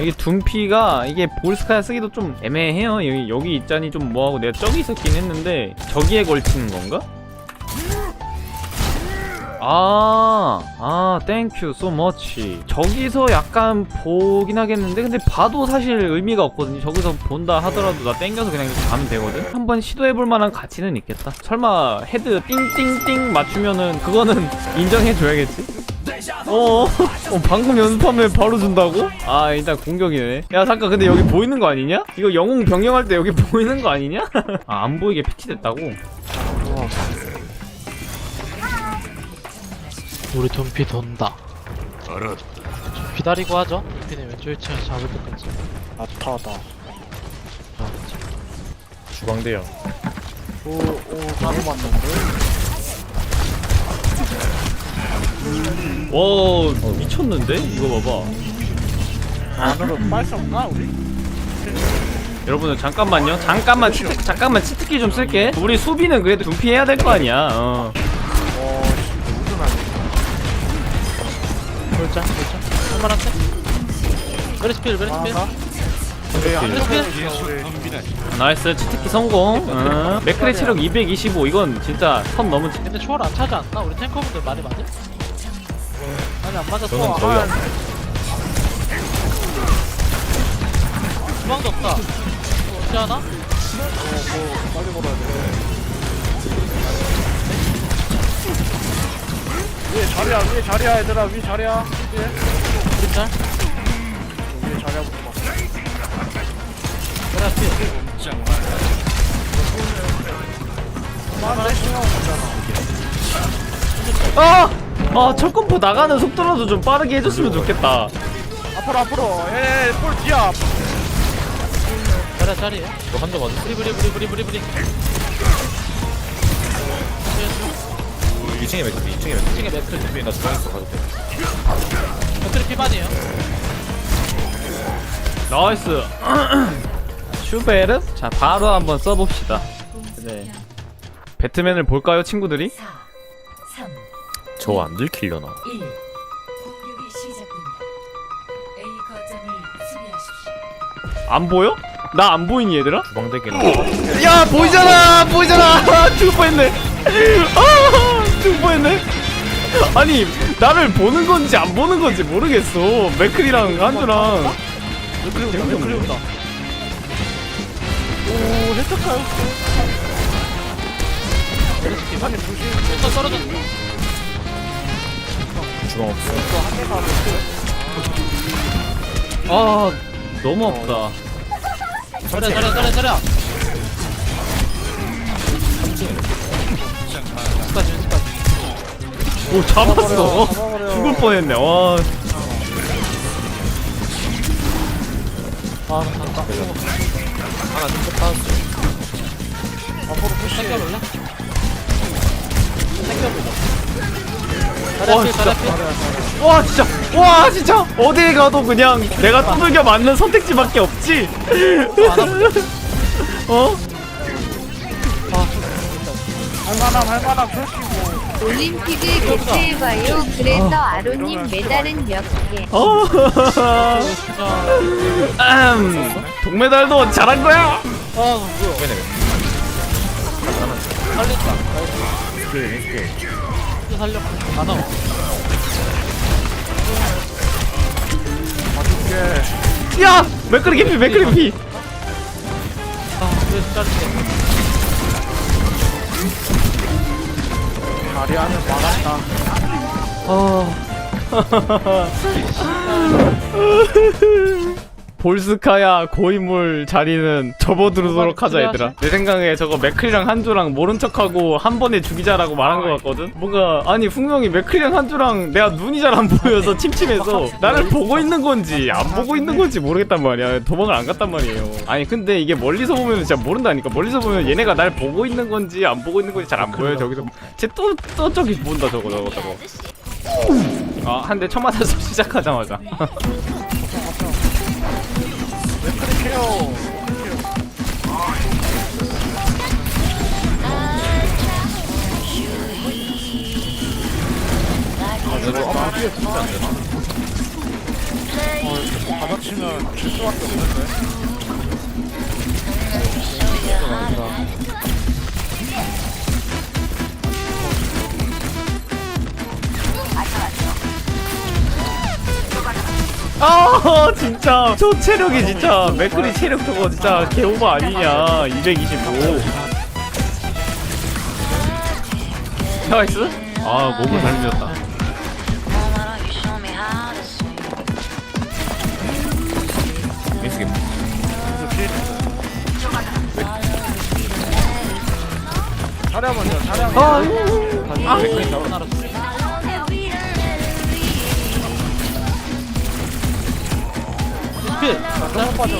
여기 둠피가 이게 볼스카야 쓰기도 좀 애매해요 여기 여기 있자니 좀 뭐하고 내가 저기 있었긴 했는데 저기에 걸치는 건가? 아, 아, 땡큐 so much. 저기서 약간 보긴 하겠는데, 근데 봐도 사실 의미가 없거든요. 저기서 본다 하더라도 나 땡겨서 그냥 가면 되거든? 한번 시도해볼 만한 가치는 있겠다. 설마 헤드 띵띵띵 맞추면은 그거는 인정해줘야겠지? 어, 어, 방금 연습하면 바로 준다고? 아, 일단 공격이네. 야, 잠깐, 근데 여기 보이는 거 아니냐? 이거 영웅 병영할 때 여기 보이는 거 아니냐? 아, 안 보이게 패치됐다고? 우리 둠피 돈다. 좀 기다리고 하죠. 둠피는 왼쪽 1층 잡을 때까지. 아타다. 주방대요. 오오 바로 맞는데. 와 어, 미쳤는데? 이거 봐봐 안으로 빨 수 없나 우리? 여러분들 잠깐만요 잠깐만 치트, 잠깐만 치트키 좀 쓸게 우리 수비는 그래도 둠피해야 될 거 아니야 어. 어 골자. 할만한데? 베리스필, 베리스필. 아, 우리 안 베리스필. 우리 나이스 치트키 성공 어. 맥크리 체력 225 이건 진짜 선 넘은 치 근데 초월 안 차지 않나? 우리 탱커분들 많이 맞아? 많이 안 맞았어. 저는 아, 저희 안 주방도 없다. 이거 어떻게 하나? 뭐 빨리 걸어야 돼. 위에 자리야 위에 자리야 얘들아 위에 자리야 위에 짤? 위에 자리야부터 봐. 베리스필. 아! 아 철권포 나가는 속도라도 좀 빠르게 해줬으면 좋겠다 앞으로 앞으로 에볼 뒤야. 베리 짤이에요. 이거 한점 맞았어 브리, 브리, 브리, 브리, 브리, 브리. 2층에 맥크리 2층에 맥크리 2층에 맥클. 나 주방에서 가도 돼 맥클이 피반이에요. 나이스 슈베르? 자 바로 한번 써봅시다 네. 배트맨을 볼까요 친구들이? 4, 3, 저 안 들키려나 1. 공격이 시작됩니다. A 거점을 수비하십시오. 안 보여? 나 안 보이니 얘들아? 주방대기는 야 보이잖아 보이잖아 죽을 뻔했네 아 죽을 뻔했네 아니 나를 보는 건지 안 보는 건지 모르겠어 맥클이랑 한주랑 맥크리 온다 맥크리 오. 아니 조심. 또 떨어졌어. 주방 없어 한 대가 맥크리. 아 너무 없다 잘해, 잘해, 잘해, 잘해. 여기까지, 여기까지. 오 잡았어 잡아버려. 죽을 뻔했네 와 아, 잠깐. 하나 좀 빠졌어 앞으로 푸시. 땡겨볼래? 와, 잘해, 진짜. 잘해. 와 진짜 와 진짜 어디에 가도 그냥 내가 두들겨 맞는 선택지밖에 없지 어? 할만함 할만함 솔직히고. 올림픽을 교체해봐요. 그래서 아로님 메달은 몇 개? 어? 음, 동메달도 잘한 거야 아. 살린다. 나이스. 살려. 다 나와. 맞을게. 야 맥크리 개피 맥크리 피 아, 그래서 자르게. 자리 하면 막았다. 볼스카야 고인물 자리는 접어두도록 하자 얘들아. 내 생각에 저거 맥클이랑 한주랑 모른 척하고 한 번에 죽이자라고 말한 것 같거든? 뭔가 아니 분명히 맥클이랑 한주랑 내가 눈이 잘 안 보여서 침침해서 나를 보고 있는 건지 안 보고 있는 건지 모르겠단 말이야. 도망을 안 갔단 말이에요. 아니 근데 이게 멀리서 보면 진짜 모른다니까. 멀리서 보면 얘네가 날 보고 있는 건지 안 보고 있는 건지 잘 안 보여 저기서. 쟤또 또 저기 본다 저거 저거 저거. 아한 대 쳐 맞아서 시작하자마자 케어. 아, 질 수밖에 없는데 아 진짜. 저 체력이 진짜. 맥크리 체력 저거 진짜 개오버 아니냐. 225 나이스. 아 몸을 잘 밀었다. 미스게 자리야 먼저 자리야 아아 맥크리 잡은 너무 빠져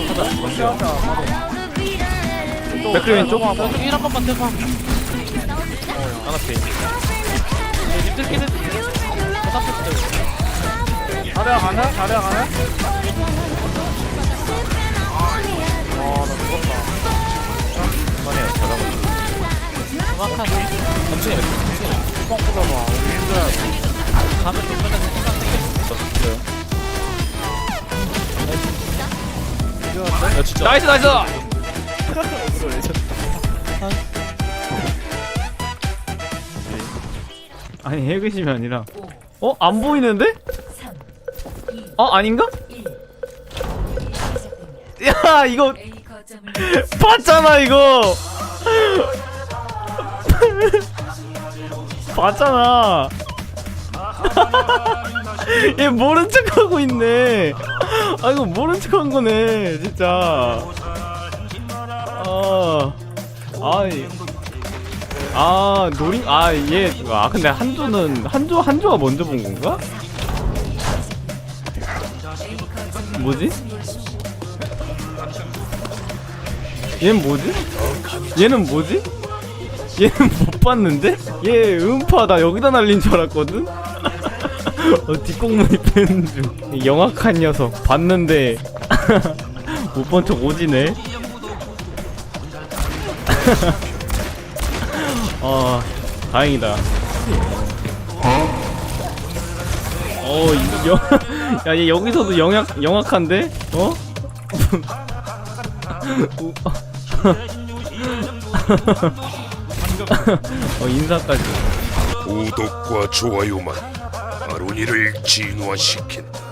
맥크리 왼쪽 왼쪽 1한 번만 대봐 하나 페이 님들끼리 대답했어요 자리야 가네 자리야 가네. 아나 죽었다. 정확한 뻥 뜯어봐 우리 힘들어 나이스 나이스 아니 해그심이 아니라 어? 안 보이는데? 3, 2, 어? 아닌가? 1. 시작됩니다. 야 이거 봤잖아 이거 봤잖아 얘 모른 척하고 있네. 아 이거 모른 척한 거네 진짜. 아 아이. 아 노린 아얘아 근데 한조는 한조 한조가 먼저 본 건가? 뭐지? 얘는 뭐지? 얘는 뭐지? 얘는 못 봤는데? 얘 음파 나 여기다 날린 줄 알았거든 어 뒷공문이 빼는 중 영악한 녀석 봤는데 못 본 척 오지네 어 다행이다 어, 이 영, 야, 얘 여기서도 영약, 영악한데? 어? 어, 인사까지. 구독과 좋아요만 아로니를 진화시킨다.